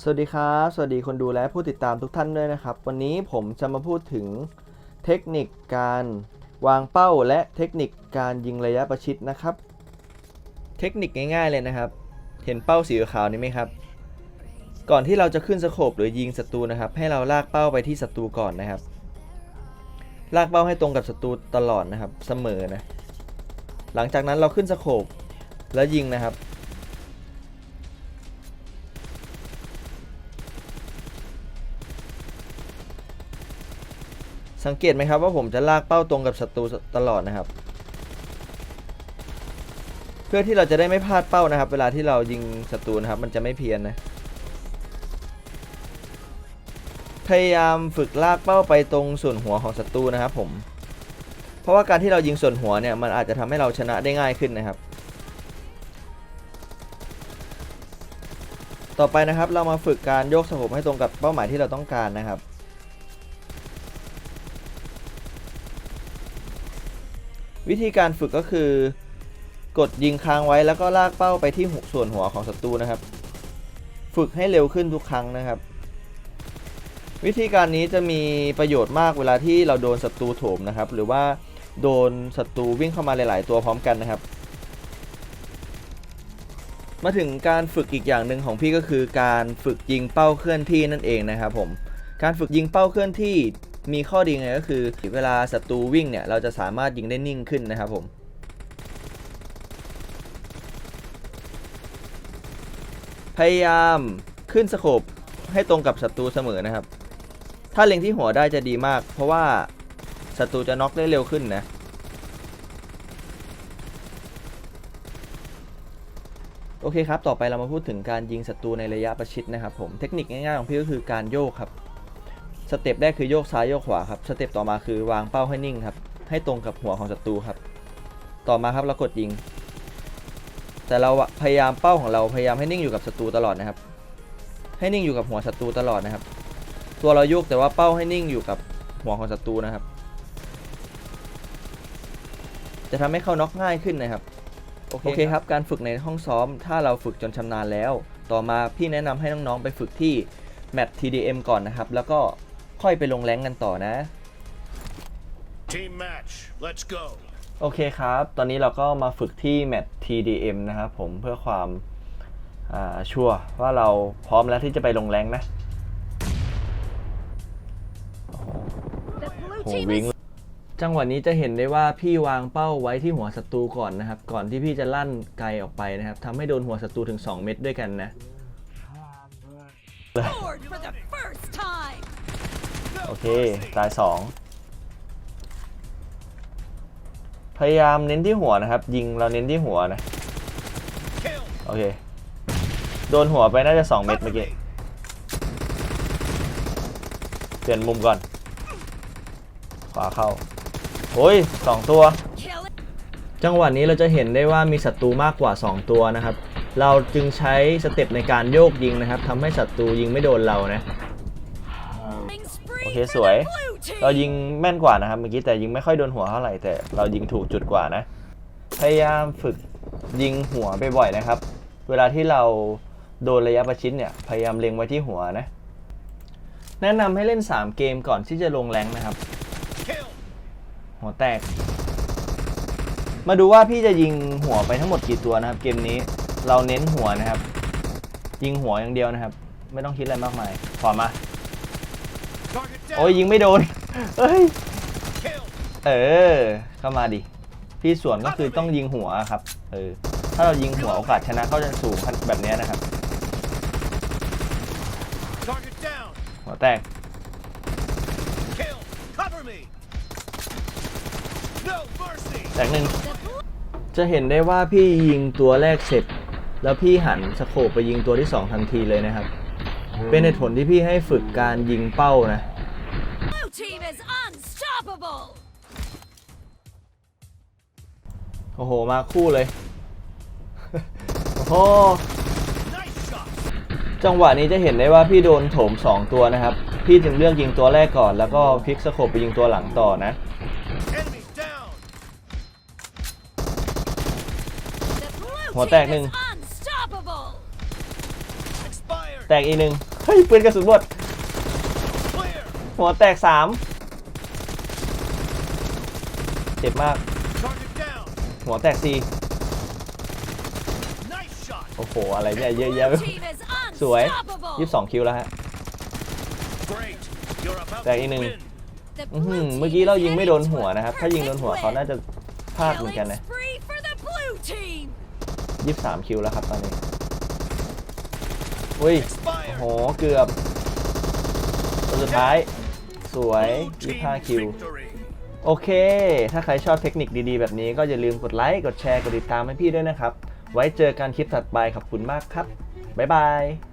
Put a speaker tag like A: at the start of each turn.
A: สวัสดีครับ สวัสดีคนดูและผู้ติดตามทุกท่านด้วยนะครับ วันนี้ผมจะมาพูดถึงเทคนิคการวางเป้าและเทคนิคการยิงระยะประชิดนะครับ เทคนิคง่ายๆเลยนะครับ เห็นเป้าสีขาวนี้ไหมครับ ก่อนที่เราจะขึ้นสโคปหรือยิงศัตรูนะครับ ให้เราลากเป้าไปที่ศัตรูก่อนนะครับ ลากเป้าให้ตรงกับศัตรูตลอดนะครับเสมอนะ หลังจากนั้นเราขึ้นสโคปแล้วยิงนะครับ สังเกตไหมครับว่าผมจะลากเป้าตรงกับศัตรูตลอดนะครับ เพื่อที่เราจะได้ไม่พลาดเป้านะครับ เวลาที่เรายิงศัตรูนะครับ มันจะไม่เพี้ยนนะ พยายามฝึกลากเป้าไปตรงส่วนหัวของศัตรูนะครับผมเพราะว่าการที่เรายิงส่วนหัวเนี่ยมันอาจจะทำให้เราชนะได้ง่ายขึ้นนะครับ ต่อไปนะครับเรามาฝึกการโยกสโคปให้ตรงกับเป้าหมายที่เราต้องการนะครับ วิธีการฝึกก็คือกดยิงค้างไว้แล้วก็ลากเป้าไปที่หัวส่วนหัวของศัตรูนะครับ ฝึกให้เร็วขึ้นทุกครั้งนะครับ วิธีการนี้จะมีประโยชน์มากเวลาที่เราโดนศัตรูโถมนะครับ หรือว่าโดนศัตรูวิ่งเข้ามาหลาย ๆ ตัวพร้อมกันนะครับ มาถึงการฝึกอีกอย่างหนึ่งของพี่ก็คือ การฝึกยิงเป้าเคลื่อนที่นั่นเองนะครับผมการฝึกยิงเป้าเคลื่อนที่ มีข้อดีไงก็คือ เวลาศัตรูวิ่งเนี่ย เราจะสามารถยิงได้นิ่งขึ้นนะครับผมพยายามขึ้นสโคปให้ตรงกับศัตรูเสมอนะครับ ถ้าเล็งที่หัวได้จะดีมาก เพราะว่าศัตรูจะน็อกได้เร็วขึ้นนะ โอเคครับ ต่อไปเรามาพูดถึงการยิงศัตรูในระยะประชิดนะครับผม เทคนิคง่ายๆของพี่ก็คือการโยกครับ สเต็ปแรกคือโยกซ้ายโยกขวาครับ สเต็ปต่อมาคือวางเป้าให้นิ่งครับ ให้ตรงกับหัวของศัตรูครับ ต่อมาครับเรากดยิง แต่เราอะพยายามเป้าของเราพยายามให้นิ่งอยู่กับศัตรูตลอดนะครับ ให้นิ่งอยู่กับหัวศัตรูตลอดนะครับ ตัวเราโยกแต่ว่าเป้าให้นิ่งอยู่กับหัวของศัตรูนะครับ จะทำให้เขาน็อกง่ายขึ้นนะครับโอเคครับการฝึกในห้องซ้อม ถ้าเราฝึกจนชำนาญแล้ว ต่อมาพี่แนะนำให้น้องๆไปฝึกที่แมต TDM ก่อนนะครับ แล้วก็ ค่อยไปลงแรงกันต่อนะ
B: Team match, let's go.
A: โอเคครับ ตอนนี้เราก็มาฝึกที่แมต TDM นะครับผมเพื่อความอ่าชัวร์ว่าเราพร้อมแล้วที่จะไปลงแรงนะ
C: The blue
A: โห
C: team
A: วิ่ง
C: is
A: จังหวะนี้จะเห็นได้ว่าพี่วางเป้าไว้ที่หัวศัตรูก่อนนะครับ ก่อนที่พี่จะลั่นไกลออกไปนะครับทำให้โดนหัวศัตรูถึง 2 เม็ดด้วยกันนะ อเค ตาย2พยายามเน้นที่หัวนะครับ ยิงเราเน้นที่หัวนะ โอเค โดนหัวไปน่าจะ2เม็ดเมื่อกี้ เปลี่ยนมุมก่อน ขวาเข้า โอ้ยสองตัว จังหวะนี้เราจะเห็นได้ว่ามีศัตรูมากกว่า 2 ตัวนะครับ เราจึงใช้สเต็ปในการโยกยิงนะครับทำให้ศัตรูยิงไม่โดนเรานะ
C: Spree
A: Okay,
C: for
A: สวย เรายิงแม่นกว่านะครับเมื่อกี้แต่ยิงไม่ค่อยโดนหัวเท่าไหร่แต่เรายิงถูกจุดกว่านะ พยายามฝึกยิงหัวบ่อยๆนะครับ เวลาที่เราโดนระยะประชิดเนี่ยพยายามเล็งไว้ที่หัวนะ แนะนำให้เล่น 3 เกมก่อนที่จะลงแรงนะครับ หัวแตก มาดูว่าพี่จะยิงหัวไปทั้งหมดกี่ตัวนะครับ เกมนี้เราเน้นหัวนะครับ ยิงหัวอย่างเดียวนะครับ ไม่ต้องคิดอะไรมากมายขวามา โอ้ยยิงไม่โดนเอ้ย เออ เข้ามาดิ พี่สวนก็คือต้องยิงหัวครับ เออ ถ้าเรายิงหัวโอกาสชนะก็จะสูงแบบนี้นะครับ หัวแตก แตกหนึ่ง จะเห็นได้ว่าพี่ยิงตัวแรกเสร็จ แล้วพี่หันสโคปไปยิงตัวที่สองทันทีเลยนะครับ เป็นเหตุผลที่พี่ให้ฝึกการยิงเป้านะ
C: unstoppable.
A: โอ้โห มาคู่เลย โอ้โห
B: Nice shot.
A: จังหวะนี้จะเห็นได้ว่าพี่โดนโถม 2 ตัวนะครับ พี่จึงเลือกยิงตัวแรกก่อน แล้วก็พลิกสโคปไปยิงตัวหลังต่อนะ
B: Enemy down.
C: The blue
A: Hoa
C: team
A: tẹt
C: is
A: hưng.
C: unstoppable.
B: Expired.
A: ตกอีกหนึ่งเฮ้ยปืนกระสุนหมด
B: Clear.
A: หัวแตกสาม เจ็บมาก
B: Target down.
A: หัวแตกสี่
B: Nice shot.
A: โอ้โห อะไรเนี่ย เยอะ
C: Blue
A: แยะ
C: team is
A: สวย
C: unstoppable.
A: ยี่สิบสองคิวแล้วฮะ
B: Great. You're about
A: Tag
B: to
A: in him.
B: win.
C: The
A: อื้อหือ
C: blue
A: เมื่อ
C: team
A: กี้เรา
C: is
A: ยิงไม่โดน
C: heading
A: หัว
C: to a
A: นะครับ ถ้ายิงโดนหัว
C: perfect
A: เขาน่า
C: win.
A: จะพลาดเหมือนกัน
C: Killing
A: นะ
C: spree for the blue team.
A: ยี่สิบสามคิวแล้วครับตอนนี้อุ้ย
B: Expired.
A: โอ้โห เกือบตัวสุดท้าย สวย
B: Blue
A: 25
B: team
A: คิว
B: victory.
A: โอเค ถ้าใครชอบเทคนิคดีๆ แบบนี้ก็อย่าลืมกดไลค์ กดแชร์ กดติดตามให้พี่ด้วยนะครับ ไว้เจอกันคลิปถัดไปขอบคุณมากครับ บ๊ายบาย